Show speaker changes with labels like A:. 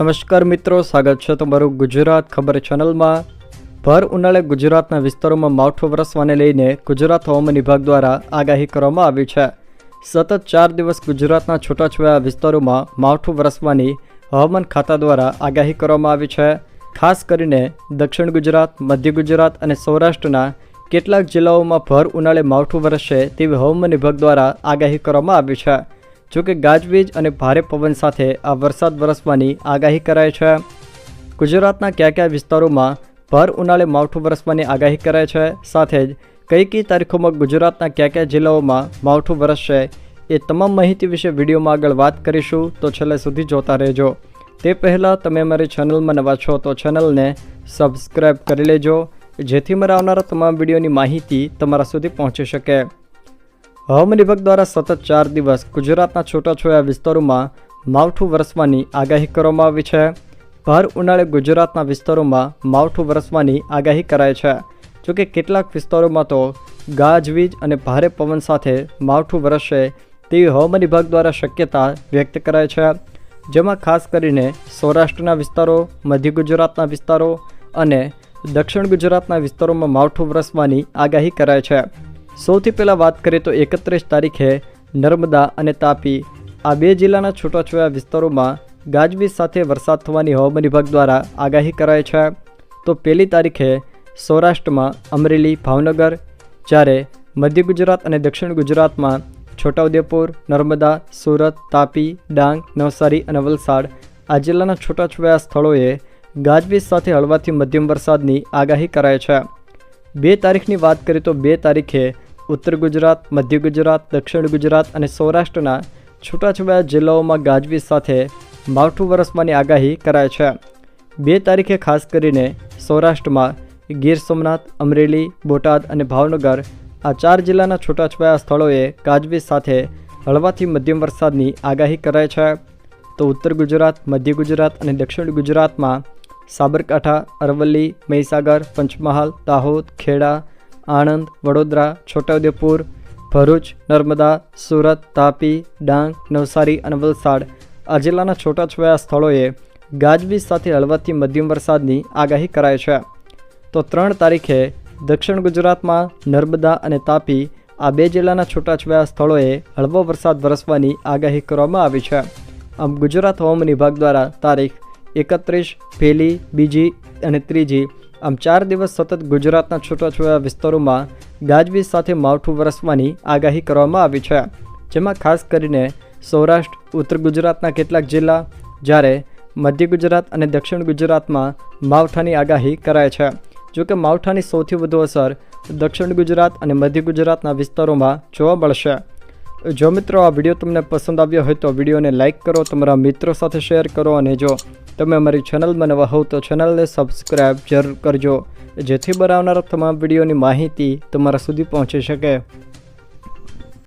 A: નમસ્કાર મિત્રો, સ્વાગત છે તમારું ગુજરાત ખબર ચેનલમાં. ભર ઉનાળે ગુજરાતના વિસ્તારોમાં માવઠું વરસવાને લઈને ગુજરાત હવામાન વિભાગ દ્વારા આગાહી કરવામાં આવી છે. સતત ચાર દિવસ ગુજરાતના છૂટાછવાયા વિસ્તારોમાં માવઠું વરસવાની હવામાન ખાતા દ્વારા આગાહી કરવામાં આવી છે. ખાસ કરીને દક્ષિણ ગુજરાત, મધ્ય ગુજરાત અને સૌરાષ્ટ્રના કેટલાક જિલ્લાઓમાં ભર ઉનાળે માવઠું વરસશે તેવી હવામાન વિભાગ દ્વારા આગાહી કરવામાં આવી છે. જોકે ગાજવીજ અને ભારે પવન સાથે આ વરસાદ વરસવાની આગાહી કરાય છે. ગુજરાતના કયા કયા વિસ્તારોમાં ભર ઉનાળે માવઠું વરસવાની આગાહી કરાય છે? સાથે જ કઈ કઈ તારીખોમાં ગુજરાતના કયા કયા જિલ્લાઓમાં માવઠું વરસશે એ તમામ માહિતી વિશે વિડીયોમાં આગળ વાત કરીશું. તો છેલ્લે સુધી જોતા રહેજો. તે પહેલાં તમે મારી ચેનલમાં નવા છો તો ચેનલને સબસ્ક્રાઈબ કરી લેજો, જેથી મારા આવનારા તમામ વિડીયોની માહિતી તમારા સુધી પહોંચી શકે. હવામાન વિભાગ દ્વારા સતત ચાર દિવસ ગુજરાતના છૂટાછવાયા વિસ્તારોમાં માવઠું વરસવાની આગાહી કરવામાં આવી છે. ભાર ઉનાળે ગુજરાતના વિસ્તારોમાં માવઠું વરસવાની આગાહી કરાય છે. જોકે કેટલાક વિસ્તારોમાં તો ગાજવીજ અને ભારે પવન સાથે માવઠું વરસશે તેવી હવામાન વિભાગ દ્વારા શક્યતા વ્યક્ત કરાય છે. જેમાં ખાસ કરીને સૌરાષ્ટ્રના વિસ્તારો, મધ્ય ગુજરાતના વિસ્તારો અને દક્ષિણ ગુજરાતના વિસ્તારોમાં માવઠું વરસવાની આગાહી કરાય છે. સૌથી પહેલાં વાત કરીએ તો એકત્રીસ તારીખે નર્મદા અને તાપી, આ બે જિલ્લાના છૂટાછવાયા વિસ્તારોમાં ગાજવીજ સાથે વરસાદ થવાની હવામાન વિભાગ દ્વારા આગાહી કરાઈ છે. તો પહેલી તારીખે સૌરાષ્ટ્રમાં અમરેલી, ભાવનગર, જ્યારે મધ્ય ગુજરાત અને દક્ષિણ ગુજરાતમાં છોટાઉદેપુર, નર્મદા, સુરત, તાપી, ડાંગ, નવસારી અને વલસાડ આ જિલ્લાના છૂટાછવાયા સ્થળોએ ગાજવીજ સાથે હળવાથી મધ્યમ વરસાદની આગાહી કરાઈ છે. બે તારીખની વાત કરીએ તો બે તારીખે ઉત્તર ગુજરાત, મધ્ય ગુજરાત, દક્ષિણ ગુજરાત અને સૌરાષ્ટ્રના છૂટાછવાયા જિલ્લાઓમાં ગાજવીજ સાથે માવઠું વરસવાની આગાહી કરાય છે. બે તારીખે ખાસ કરીને સૌરાષ્ટ્રમાં ગીર સોમનાથ, અમરેલી, બોટાદ અને ભાવનગર આ ચાર જિલ્લાના છૂટાછવાયા સ્થળોએ ગાજવીજ સાથે હળવાથી મધ્યમ વરસાદની આગાહી કરાય છે. તો ઉત્તર ગુજરાત, મધ્ય ગુજરાત અને દક્ષિણ ગુજરાતમાં સાબરકાંઠા, અરવલ્લી, મહીસાગર, પંચમહાલ, દાહોદ, ખેડા આણંદ, વડોદરા, છોટાઉદેપુર, ભરૂચ, નર્મદા, સુરત, તાપી, ડાંગ, નવસારી અને વલસાડ. આ જિલ્લાના છૂટાછવાયા સ્થળોએ ગાજવીજ સાથે હળવાથી મધ્યમ વરસાદની આગાહી કરાઈ છે. તો ત્રણ તારીખે દક્ષિણ ગુજરાતમાં નર્મદા અને તાપી આ બે જિલ્લાના છૂટાછવાયા સ્થળોએ હળવો વરસાદ વરસવાની આગાહી કરવામાં આવી છે. આમ ગુજરાત હવામાન વિભાગ દ્વારા તારીખ એકત્રીસ, પહેલી, બીજી અને ત્રીજી આમ ચાર દિવસ સતત ગુજરાતના છૂટાછવાયા વિસ્તારોમાં ગાજવીજ સાથે માવઠું વરસવાની આગાહી કરવામાં આવી છે. જેમાં ખાસ કરીને સૌરાષ્ટ્ર, ઉત્તર ગુજરાતના કેટલાક જિલ્લા જ્યારે મધ્ય ગુજરાત અને દક્ષિણ ગુજરાતમાં માવઠાની આગાહી કરાય છે. જોકે માવઠાની સૌથી વધુ અસર દક્ષિણ ગુજરાત અને મધ્ય ગુજરાતના વિસ્તારોમાં જોવા મળશે. જો મિત્રો આ વીડિયો તમને પસંદ આવ્યો હોય તો વિડીયોને લાઇક કરો, તમારા મિત્રો સાથે શેર કરો અને જો તમે અમારી ચેનલમાં નવા હોવ તો ચેનલને સબસ્ક્રાઈબ જરૂર કરજો, જેથી બનાવનારા તમામ વિડીયોની માહિતી તમારા સુધી પહોંચી શકે.